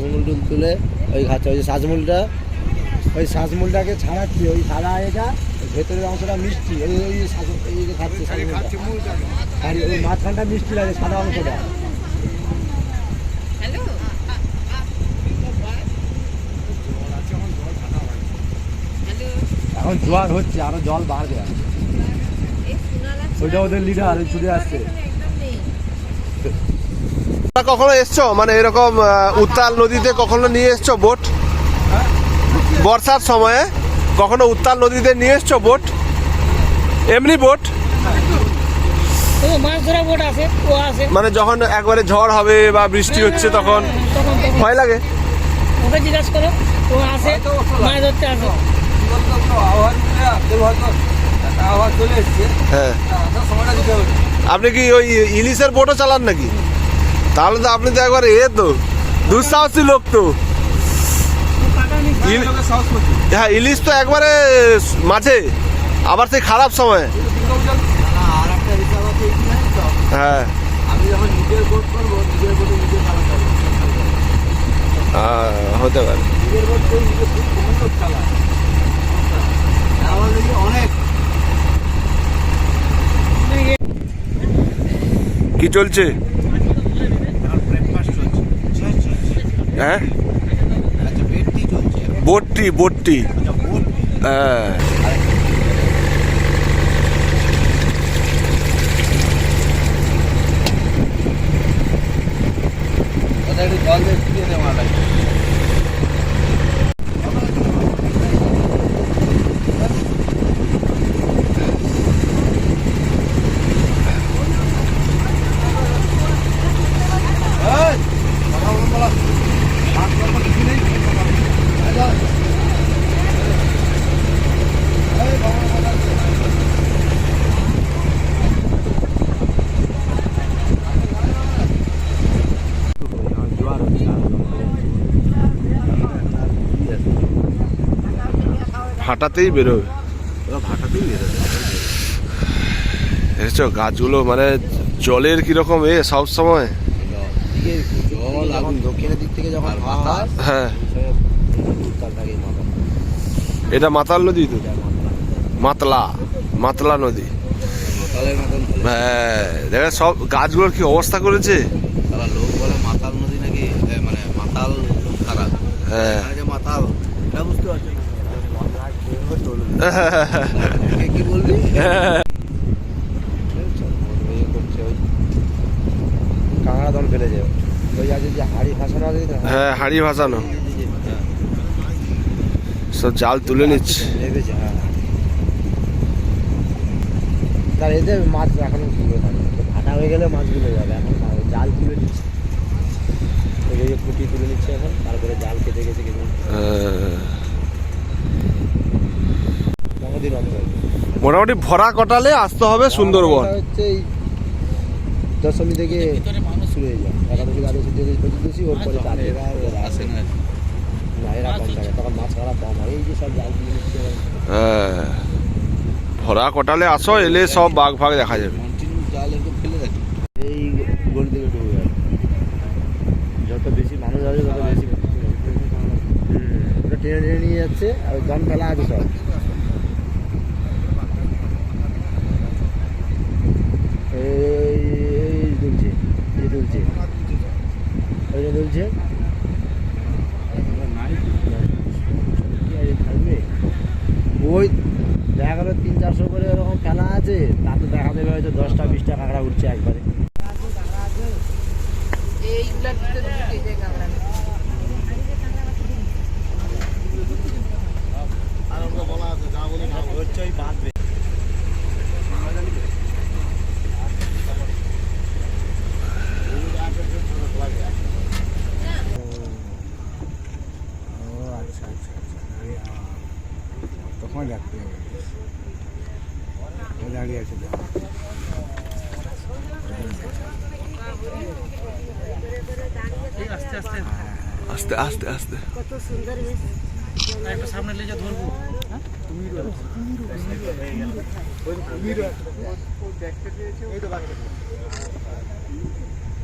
শ্বাসমূল টুল তুলে ওই খাচ্ছে ওই যে শ্বাসমূলটা ওই শ্বাসমূলটাকে ছাড়াচ্ছি ওই ছাড়া এটা ভেতরের অংশটা মিষ্টি ওই ওই এই যে খাচ্ছে আর ওই মাঝখানটা মিষ্টি লাগে সাদা অংশটা। এখন জোয়ার হচ্ছে আরও জল বাড়বে ওইটা ওদের লিডার ছুটে আসছে। কখনো এসছো? মানে এরকম উত্তাল নদীতে কখনো নিয়ে এসছো বোট? বর্ষার সময়ে কখনো উত্তাল নদীতে নিয়ে এসছো বোট? এমনি বোট? মানে যখন একবারে ঝড় হবে বা বৃষ্টি হচ্ছে তখন তখন তখন। ভয় লাগে? ওকে জিজ্ঞাসা করো ও আছে মাছ ধরতে আসে হ্যাঁ। আপনি কি ওই ইলিশের বোটও চালান নাকি? তাহলে তো আপনি তো একবার এ তো, দুঃসাহসী লোক তো। হ্যাঁ ইলিশ তো একবারে মাঝে, আবার সেই খারাপ সময়। কি? হ্যাঁ আমি যখন নিজের বোট করব নিজের বোটে নিজে চালাতে হবে আহ, হতে পারে নিজের বোট করে নিজে খুব কম লোক চালায় আমার দেখি অনেক কি চলছে হ্যাঁ আচ্ছা বেডটি চলছে বোটটি বোটটি আচ্ছা বোট হ্যাঁ ওটা একটু জল দিয়ে ফুটিয়ে দেওয়া লাগবে ভাটাতেই বেরোবে দেখেছ গাছগুলো মানে জলের কীরকম এ সব সময়? জল এখন দক্ষিণের দিক থেকে যখন হ্যাঁ। এটা মাতাল নদী তো? মাতলা মাতলা নদী। হ্যাঁ দেখে সব গাছগুলোর কি অবস্থা করেছে? তারা লোক বলে মাতাল নদী নাকি মানে মাতাল খারাপ। হ্যাঁ। মাতাল এটা বুঝতে পারছি কে কি বলবি? কাঁকড়া দল ফেলে যাবে। ওই আজ যে হাড়ি ফাঁসানো আছে হ্যাঁ হাড়ি ভাসানো। সব জাল তুলে নিচ্ছে। হ্যাঁ। তার এতে মাছ এখনও তুলে থাকে ভাটা হয়ে গেলে মাছগুলো যাবে এখন জাল তুলে নিচ্ছে। ওই যে ফুটি তুলে নিচ্ছে এখন তারপরে জাল কেটে গেছে কেটে হ্যাঁ। হয়ে। মোটামুটি ভরা কটালে আসতে হবে সুন্দরবন। হচ্ছে এই দশমী থেকে শুরু হয়ে যায়। একাদশী দ্বাদশী থেকে চতুর্দশী ওর পরে চার এরা আসে না। এরা কম থাকে তখন মাছ কম হয়। এই যে সব জাল হ্যাঁ। ভরা কটালে আসো এলে সব বাঘ ফাঘ দেখা যাবে। জাল এরকম ফেলে রাখি এই গোল থেকে ডুবে যত বেশি মানুষ তত বেশি টেনে টেনে নিয়ে যাচ্ছে আর ওই ফেলা আছে সব এই এই দুলছে এই দুলছে থাকবে ওই দেখা গেলো তিন চারশো করে ওরকম খেলা আছে, তাতে দেখা দেবে হয়তো দশটা, বিশটা কাঁকড়া উঠছে একবারে। তখন রাখতে হবে। দাঁড়িয়ে আছে আস্তে আস্তে আস্তে আস্তে। আস্তে একটা সামনে লেজা ধরবো।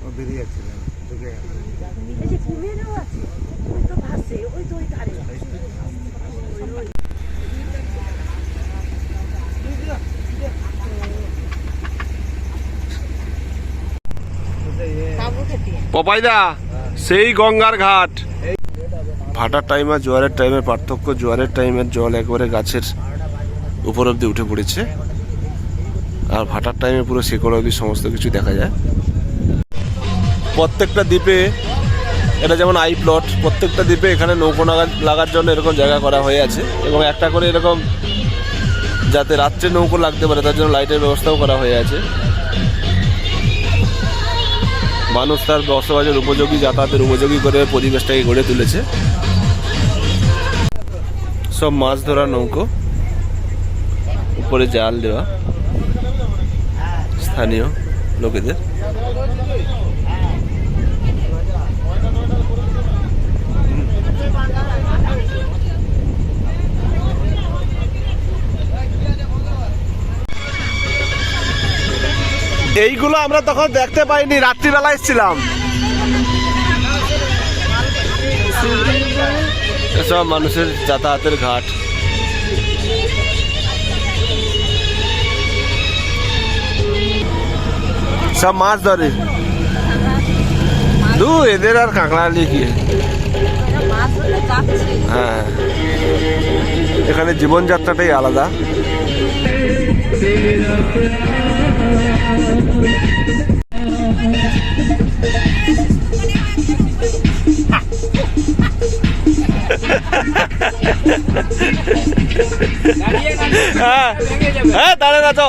ও বেরিয়ে যাচ্ছে এই যে ওই তো ভাসে ওই তো ওই ধারে। পপাইদা সেই গঙ্গার ঘাট। ভাটার টাইম আর জোয়ারের টাইমের পার্থক্য, জোয়ারের টাইমের জল একবারে গাছের উপর অব্দি উঠে পড়েছে। আর ভাটার টাইমে পুরো শেকড় অব্দি সমস্ত কিছু দেখা যায়। প্রত্যেকটা দ্বীপে, এটা যেমন আই প্লট প্রত্যেকটা দ্বীপে এখানে নৌকো লাগার জন্য এরকম জায়গা করা হয়ে আছে। এবং একটা করে এরকম যাতে রাত্রে নৌকো লাগতে পারে, তার জন্য লাইটের ব্যবস্থাও করা হয়ে আছে। মানুষ তার বসবাসের উপযোগী, যাতায়াতের উপযোগী করে পরিবেশটাকে গড়ে তুলেছে। সব মাছ ধরা নৌকো, উপরে জাল দেওয়া, স্থানীয় লোকেদের। এইগুলো আমরা তখন দেখতে পাইনি রাত্রিবেলা এসেছিলাম। এসব মানুষের যাতায়াতের ঘাট। সব মাছ ধরে। দু এদের আর কাঁকড়া লিখি। হ্যাঁ। এখানে জীবনযাত্রাটাই আলাদা। হ্যাঁ হ্যাঁ দাঁড়ে না তো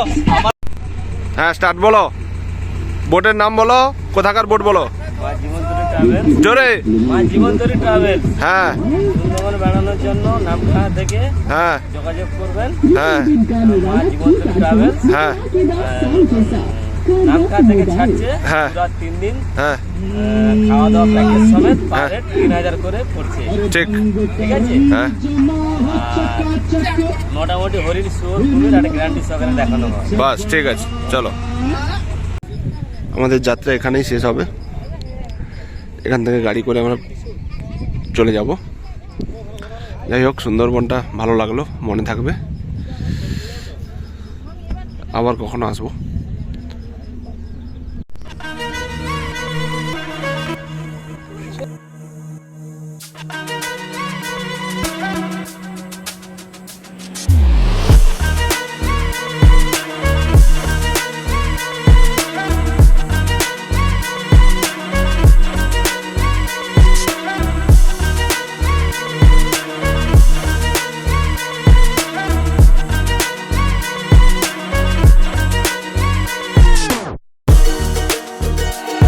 হ্যাঁ স্টার্ট বলো। বোটের নাম বলো কোথাকার বোট বলো? মা জীবনতরী ট্রাভেল জোরে মা জীবনতরী ট্রাভেল হ্যাঁ। সুন্দরবন বেড়ানোর জন্য নামখানা থেকে হ্যাঁ। যোগাযোগ করবেন। হ্যাঁ। মা জীবনতরী ট্রাভেল হ্যাঁ। নামখানা থেকে ছাড়ছে। হ্যাঁ। তিন দিন। হ্যাঁ। আহ, খাওয়া দাওয়া প্যাকেজ সমেত পার হ্যাঁ। হেড তিন হাজার করে পড়ছে। ঠিক। ঠিক আছে? হ্যাঁ। মোটামুটি হরিণ সুর কুমির গ্যারান্টি সহকারে দেখানো হয়। বাস ঠিক আছে। চলো। আমাদের যাত্রা এখানেই শেষ হবে। এখান থেকে গাড়ি করে আমরা চলে যাব। যাই হোক, সুন্দরবনটা ভালো লাগল, মনে থাকবে। আবার কখনো আসব।